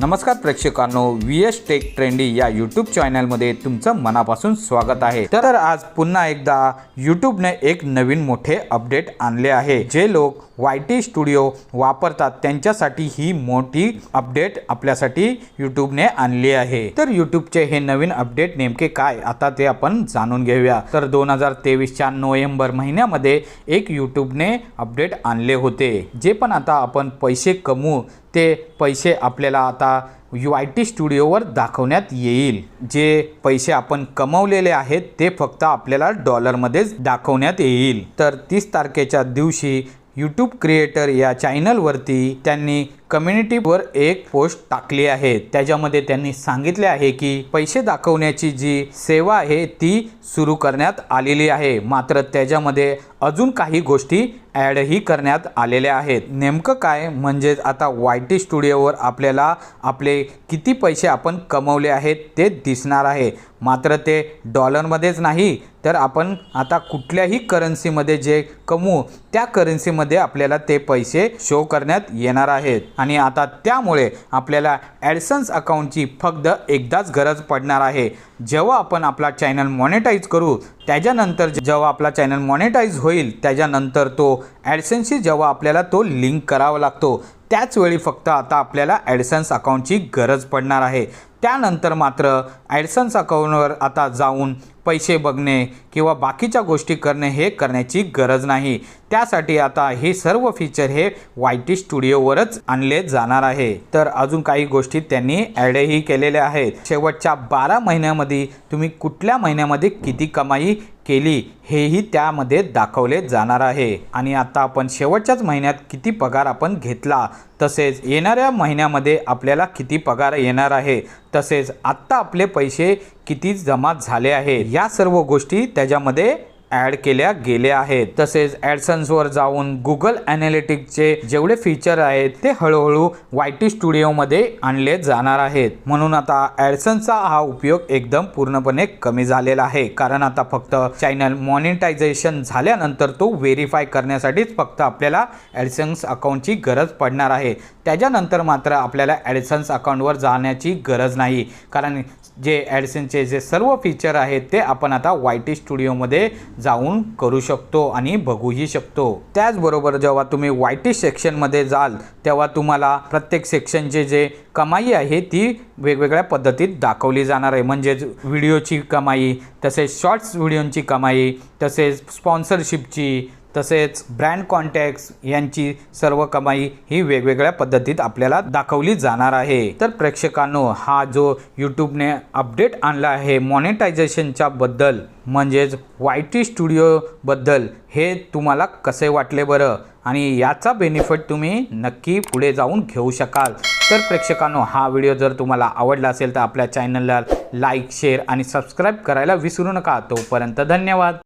नमस्कार प्रेक्षकांनो V S tech trendy या यूट्यूब चॅनलमध्ये तुमचं मनापासून स्वागत आहे. तर आज पुन्हा एकदा यूट्यूबने एक नवीन मोठे अपडेट आणले आहे. जे लोक वाय टी स्टुडिओ वापरतात त्यांच्यासाठी ही मोठी अपडेट आपल्यासाठी यूट्यूबने आणली आहे. तर यूट्यूबचे हे नवीन अपडेट नेमके काय? आता ते आपण जाणून घेऊया. तर दोन हजार तेवीसच्या नोव्हेंबर महिन्यामध्ये एक यूट्यूबने अपडेट आणले होते. जे पण आता आपण पैसे कमवू ते पैसे आपल्याला आता यू आय टी स्टुडिओवर दाखवण्यात येईल. जे पैसे आपण कमवलेले आहेत ते फक्त आपल्याला डॉलरमध्येच दाखवण्यात येईल. तर तीस तारखेच्या दिवशी यूट्यूब क्रिएटर या चॅनलवरती त्यांनी कम्युनिटीवर एक पोस्ट टाकली आहे. त्याच्यामध्ये त्यांनी सांगितले आहे की पैसे दाखवण्याची जी सेवा आहे ती सुरू करण्यात आलेली आहे. मात्र त्याच्यामध्ये अजून काही गोष्टी ॲडही करण्यात आलेल्या आहेत. नेमकं काय? म्हणजे आता वाय टी स्टुडिओवर आपल्याला आपले किती पैसे आपण कमवले आहेत ते दिसणार आहे. मात्र ते डॉलरमध्येच नाही तर आपण आता कुठल्याही करन्सीमध्ये जे कमवू त्या करन्सीमध्ये आपल्याला ते पैसे शो करण्यात येणार आहेत. आणि आता त्यामुळे आपल्याला ॲडसन्स अकाउंटची फक्त एकदाच गरज पडणार आहे. जेव्हा आपण आपला चॅनल मॉनिटाईज करू त्याच्यानंतर जेव्हा आपला चॅनल मॉनिटाईज होईल त्याच्यानंतर तो ॲडसन्सशी जेव्हा आपल्याला तो लिंक करावा लागतो त्याचवेळी फक्त आता आपल्याला ॲडसन्स अकाउंटची गरज पडणार आहे. त्यानंतर मात्र ॲडसन्स अकाउंटवर आता जाऊन पैसे बघणे किंवा बाकीच्या गोष्टी करणे हे करण्याची गरज नाही. त्यासाठी आता हे सर्व फीचर हे वाय टी स्टुडिओवरच आणले जाणार आहे. तर अजून काही गोष्टी त्यांनी ॲडही केलेल्या आहेत. शेवटच्या बारा महिन्यामध्ये तुम्ही कुठल्या महिन्यामध्ये किती कमाई केली हेही त्यामध्ये दाखवले जाणार आहे. आणि आता आपण शेवटच्याच महिन्यात किती पगार आपण घेतला तसेच येणाऱ्या महिन्यामध्ये आपल्याला किती पगार येणार आहे तसेच आत्ता आपले पैसे किती जमा झाले आहे या सर्व गोष्टी त्याच्यामध्ये ॲड केल्या गेल्या आहेत. तसेच ॲडसन्सवर जाऊन गुगल ॲनालिटिक्सचे जेवढे फीचर आहेत ते हळूहळू वाय टी स्टुडिओमध्ये आणले जाणार आहेत. म्हणून आता ॲडसन्सचा हा उपयोग एकदम पूर्णपणे कमी झालेला आहे. कारण आता फक्त चॅनल मॉनिटायझेशन झाल्यानंतर तो व्हेरीफाय करण्यासाठीच फक्त आपल्याला ॲडसन्स अकाउंटची गरज पडणार आहे. त्याच्यानंतर मात्र आपल्याला ॲडसन्स अकाउंटवर जाण्याची गरज नाही. कारण जे ॲडसनचे जे सर्व फीचर आहेत ते आपण आता वाय टी स्टुडिओमध्ये जाऊन करू शकतो आणि बघूही शकतो. त्याचबरोबर जेव्हा तुम्ही वाय टी सेक्शनमध्ये जाल तेव्हा तुम्हाला प्रत्येक सेक्शनचे जे कमाई आहे ती वेगवेगळ्या पद्धतीत दाखवली जाणार आहे. म्हणजेच व्हिडिओची कमाई तसेच शॉर्ट्स व्हिडिओची कमाई तसेच स्पॉन्सरशिपची तसेच ब्रँड कॉन्टॅक्ट्स यांची सर्व कमाई ही वेगवेगळ्या पद्धतीत आपल्याला दाखवली जाणार आहे. तर प्रेक्षकांनो हा जो यूट्यूबने अपडेट आणला आहे मॉनिटायझेशनच्या बद्दल म्हणजेच वाय टी स्टुडिओबद्दल हे तुम्हाला कसे वाटले बरं? आणि याचा बेनिफिट तुम्ही नक्की पुढे जाऊन घेऊ शकाल. तर प्रेक्षकांनो हा व्हिडिओ जर तुम्हाला आवडला असेल तर आपल्या चॅनलला लाईक शेअर आणि सबस्क्राईब करायला विसरू नका. तोपर्यंत धन्यवाद.